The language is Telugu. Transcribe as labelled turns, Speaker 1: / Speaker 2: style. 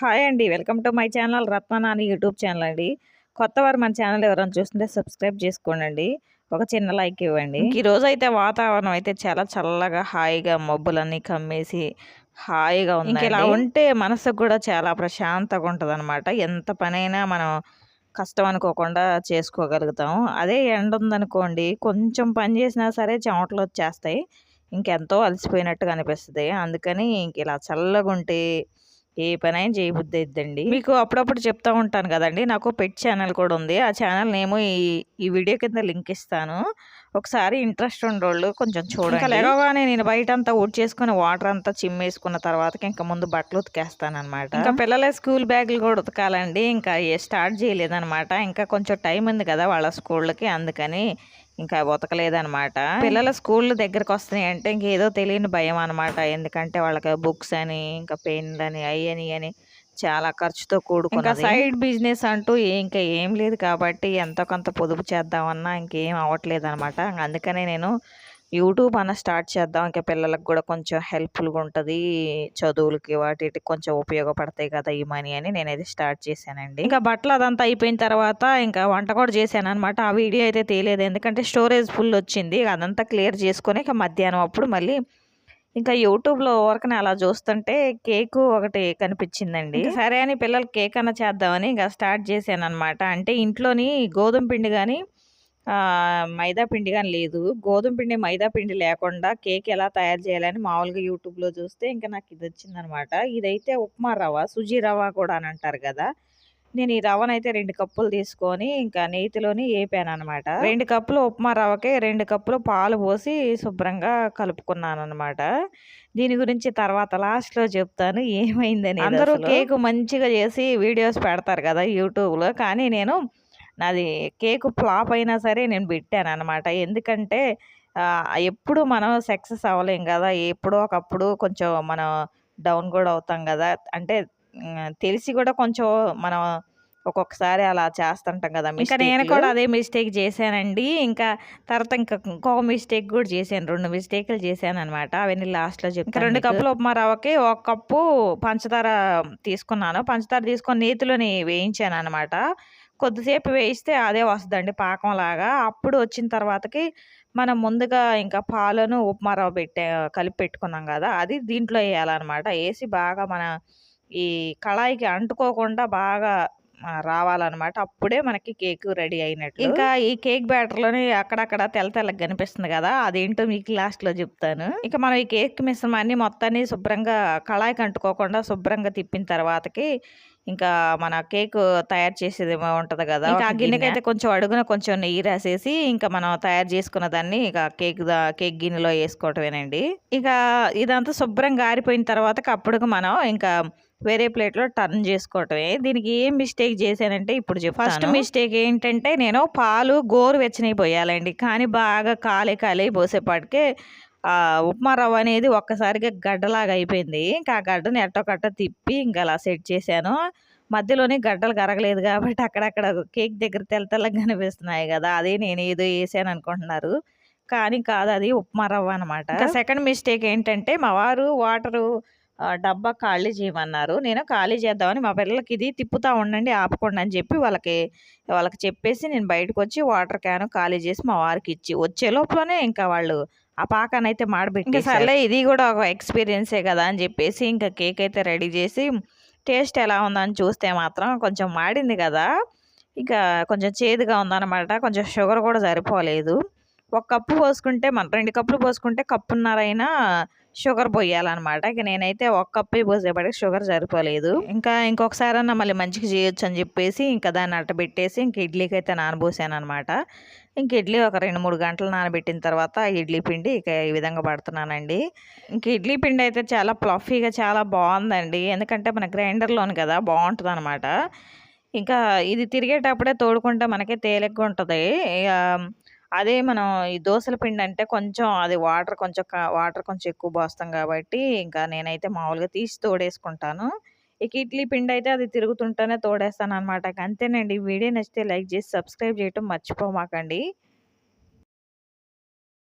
Speaker 1: హాయ్ అండి. Welcome to my channel Ratnanani YouTube channel అండి. కొత్త వారు మన ఛానల్ ఎవరైనా చూస్తుంటే సబ్స్క్రైబ్ చేసుకోండి ఒక చిన్న లైక్ ఇవ్వండి. ఈ రోజు అయితే వాతావరణం అయితే చాలా చల్లగా హాయిగా మబ్బులన్నీ కమ్మేసి హాయిగా ఉంది ఇలా ఉంటే మనసుకు కూడా చాలా ప్రశాంతంగా ఉంటుంది అనమాట ఎంత పనైనా మనం కష్టం అనుకోకుండా చేసుకోగలుగుతాం. అదే ఎండ ఉందనుకోండి కొంచెం పని చేసినా సరే చెమటలు వచ్చేస్తాయి. ఇంకెంతో అలసిపోయినట్టుగా అనిపిస్తుంది. అందుకని ఇంక ఇలా చల్లగా ఉంటే ఏ పనైనా చేయబుద్ధి అయిద్దండి మీకు అప్పుడప్పుడు చెప్తా ఉంటాను కదండి. నాకు పెట్ ఛానల్ కూడా ఉంది. ఆ ఛానల్ నేమో ఈ ఈ వీడియో కింద లింక్ ఇస్తాను. ఒకసారి ఇంట్రెస్ట్ ఉండేవాళ్ళు కొంచెం చూడండి. లేవగానే నేను బయట అంతా ఊడ్ చేసుకుని వాటర్ అంతా చిమ్మేసుకున్న తర్వాత ఇంకా ముందు బట్టలు ఉతికేస్తాను అనమాట ఇంకా పిల్లల స్కూల్ బ్యాగులు కూడా ఉతకాలండి. ఇంకా స్టార్ట్ చేయలేదన్నమాట. ఇంకా కొంచెం టైం ఉంది కదా వాళ్ళ స్కూళ్ళకి. అందుకని ఇంకా ఉతకలేదనమాట పిల్లల స్కూల్ దగ్గరకు వస్తున్నాయి అంటే ఇంకేదో తెలియని భయం అనమాట ఎందుకంటే వాళ్ళకి బుక్స్ అని ఇంకా పెన్లు అని అయ్యని అని చాలా ఖర్చుతో కూడుకున్న సైడ్ బిజినెస్ అంటూ ఇంకా ఏం లేదు కాబట్టి ఎంతో కొంత పొదుపు చేద్దామన్నా ఇంకేం అవ్వట్లేదు అనమాట అందుకనే నేను యూట్యూబ్ అన్న స్టార్ట్ చేద్దాం. ఇంకా పిల్లలకు కూడా కొంచెం హెల్ప్ఫుల్గా ఉంటుంది. చదువులకి వాటికి కొంచెం ఉపయోగపడతాయి కదా ఈ మనీ అని నేనైతే స్టార్ట్ చేశానండి. ఇంకా బట్టలు అదంతా అయిపోయిన తర్వాత ఇంకా వంట కూడా చేశాను అనమాట ఆ వీడియో అయితే తేలేదు. ఎందుకంటే స్టోరేజ్ ఫుల్ వచ్చింది. అదంతా క్లియర్ చేసుకొని ఇక మధ్యాహ్నం అప్పుడు మళ్ళీ ఇంకా యూట్యూబ్లో ఊరకనే అలా చూస్తుంటే కేక్ ఒకటి కనిపించిందండి. సరే అని పిల్లలు కేక్ అన్న చేద్దామని ఇంకా స్టార్ట్ చేశాను అనమాట అంటే ఇంట్లోని గోధుమ పిండి కానీ మైదా పిండి కానీ లేదు. గోధుమ పిండి మైదా పిండి లేకుండా కేక్ ఎలా తయారు చేయాలని మామూలుగా యూట్యూబ్లో చూస్తే ఇంకా నాకు ఇది వచ్చిందనమాట. ఇదైతే ఉప్మా రవ్వ సుజీ రవ్వ కూడా అని అంటారు కదా. నేను ఈ రవ్వనైతే రెండు కప్పులు తీసుకొని ఇంకా నేతిలోని వేపాను అనమాట రెండు కప్పులు ఉప్మా రవ్వకి రెండు కప్పులు పాలు పోసి శుభ్రంగా కలుపుకున్నాను అనమాట దీని గురించి తర్వాత లాస్ట్లో చెప్తాను ఏమైందని అందరూ కేక్ మంచిగా చేసి వీడియోస్ పెడతారు కదా యూట్యూబ్లో. కానీ నేను నాది కేక్ ఫ్లాప్ అయినా సరే నేను పెట్టాను అనమాట ఎందుకంటే ఎప్పుడు మనం సక్సెస్ అవ్వలేం కదా! ఎప్పుడో ఒకప్పుడు కొంచెం మనం డౌన్ కూడా అవుతాం కదా! అంటే తెలిసి కూడా కొంచెం మనం ఒక్కొక్కసారి అలా చేస్తుంటాం కదా! ఇంకా నేను కూడా అదే మిస్టేక్ చేశానండి. ఇంకా తర్వాత ఇంకా ఇంకొక మిస్టేక్ కూడా చేశాను. రెండు మిస్టేక్లు చేశాను అనమాట అవన్నీ లాస్ట్లో చెప్తాను రెండు కప్పులు ఉప్మా రవ్వకి ఒక కప్పు పంచదార తీసుకున్నాను. పంచదార తీసుకొని నేతిలోని వేయించాను అనమాట కొద్దిసేపు వేయిస్తే అదే వస్తుందండి పాకం లాగా అప్పుడు వచ్చిన తర్వాతకి మనం ముందుగా ఇంకా పాలను ఉప్మా రవ్వ పెట్టే కలిపి పెట్టుకున్నాం కదా అది దీంట్లో వేయాలన్నమాట. వేసి బాగా మన ఈ కళాయికి అంటుకోకుండా బాగా రావాలన్నమాట. అప్పుడే మనకి కేక్ రెడీ అయినట్టు ఇంకా ఈ కేక్ బ్యాటర్లోని అక్కడక్కడ తెల్ల తెల్లగా కనిపిస్తుంది కదా అదేంటో మీకు లాస్ట్లో చెప్తాను. ఇక మనం ఈ కేక్ మిశ్రమాన్ని మొత్తాన్ని శుభ్రంగా కళాయికి అంటుకోకుండా శుభ్రంగా తిప్పిన తర్వాతకి ఇంకా మన కేక్ తయారు చేసేది ఉంటుంది కదా ఇంకా ఆ గిన్నెకైతే కొంచెం అడుగున కొంచెం నెయ్యి రాసేసి ఇంకా మనం తయారు చేసుకున్న దాన్ని ఇక కేక్ కేక్ గిన్నెలో వేసుకోవటమేనండి. ఇక ఇదంతా శుభ్రంగా ఆరిపోయిన తర్వాత అప్పుడు మనం ఇంకా వేరే ప్లేట్లో టర్న్ చేసుకోవటమే. దీనికి ఏం మిస్టేక్ చేశానంటే ఇప్పుడు చెప్పు ఫస్ట్ మిస్టేక్ ఏంటంటే నేను పాలు గోరు వెచ్చని పోయాలండి కానీ బాగా కాలే కాలే పోసేపాటికే ఉప్మా రవ్వ అనేది ఒక్కసారిగా గడ్డలాగా అయిపోయింది. ఇంకా ఆ గడ్డని ఎట్టో కట్ట తిప్పి ఇంకా అలా సెట్ చేశాను. మధ్యలోనే గడ్డలు కరగలేదు కాబట్టి అక్కడక్కడ కేక్ దగ్గర తెల్ల తెల్లగా కనిపిస్తున్నాయి కదా అదే నేను ఏదో వేసాను అనుకుంటున్నారు. కానీ కాదు అది ఉప్మా రవ్వ అనమాట సెకండ్ మిస్టేక్ ఏంటంటే మా వారు వాటరు డబ్బా ఖాళీ చేయమన్నారు. నేను ఖాళీ చేద్దామని మా పిల్లలకి ఇది తిప్పుతూ ఉండండి ఆపకుండా అని చెప్పి వాళ్ళకి వాళ్ళకి చెప్పేసి నేను బయటకు వచ్చి వాటర్ క్యాన్ ఖాళీ చేసి మా వారికి ఇచ్చి వచ్చే లోపలనే ఇంకా వాళ్ళు ఆ పాకాన్ని అయితే మాడబెట్టి సర్లే ఇది కూడా ఒక ఎక్స్పీరియన్సే కదా అని చెప్పేసి ఇంకా కేక్ అయితే రెడీ చేసి టేస్ట్ ఎలా ఉందని చూస్తే మాత్రం కొంచెం మాడింది కదా. ఇంకా కొంచెం చేదుగా ఉందన్నమాట. కొంచెం షుగర్ కూడా సరిపోలేదు. ఒక కప్పు పోసుకుంటే మన రెండు కప్పులు పోసుకుంటే కప్పున్నరైనా షుగర్ పోయాలన్నమాట. ఇక నేనైతే ఒక కప్పే పోసేపటికి షుగర్ సరిపోలేదు. ఇంకా ఇంకొకసారన్నా మళ్ళీ మంచిగా చేయొచ్చు అని చెప్పేసి ఇంకా దాన్ని అట్టబెట్టేసి ఇంక ఇడ్లీకి అయితే నానబోసాను అనమాట ఇంక ఇడ్లీ ఒక రెండు మూడు గంటలు నానబెట్టిన తర్వాత ఇడ్లీ పిండి ఇక ఈ విధంగా పడుతున్నానండి. ఇంక ఇడ్లీ పిండి అయితే చాలా ప్లఫీగా చాలా బాగుందండి. ఎందుకంటే మన గ్రైండర్లోని కదా బాగుంటుంది అనమాట ఇంకా ఇది తిరిగేటప్పుడే తోడుకుంటే మనకే తేలిగ్గా ఉంటుంది. ఇక అదే మనం ఈ దోసల పిండి అంటే కొంచెం అది వాటర్ కొంచెం వాటర్ కొంచెం ఎక్కువ పోస్తాం కాబట్టి ఇంకా నేనైతే మామూలుగా తీసి తోడేసుకుంటాను. ఇక ఇడ్లీ పిండి అయితే అది తిరుగుతుంటేనే తోడేస్తాను అనమాట అంతేనండి వీడియో నచ్చితే లైక్ చేసి సబ్స్క్రైబ్ చేయటం మర్చిపోమాకండి.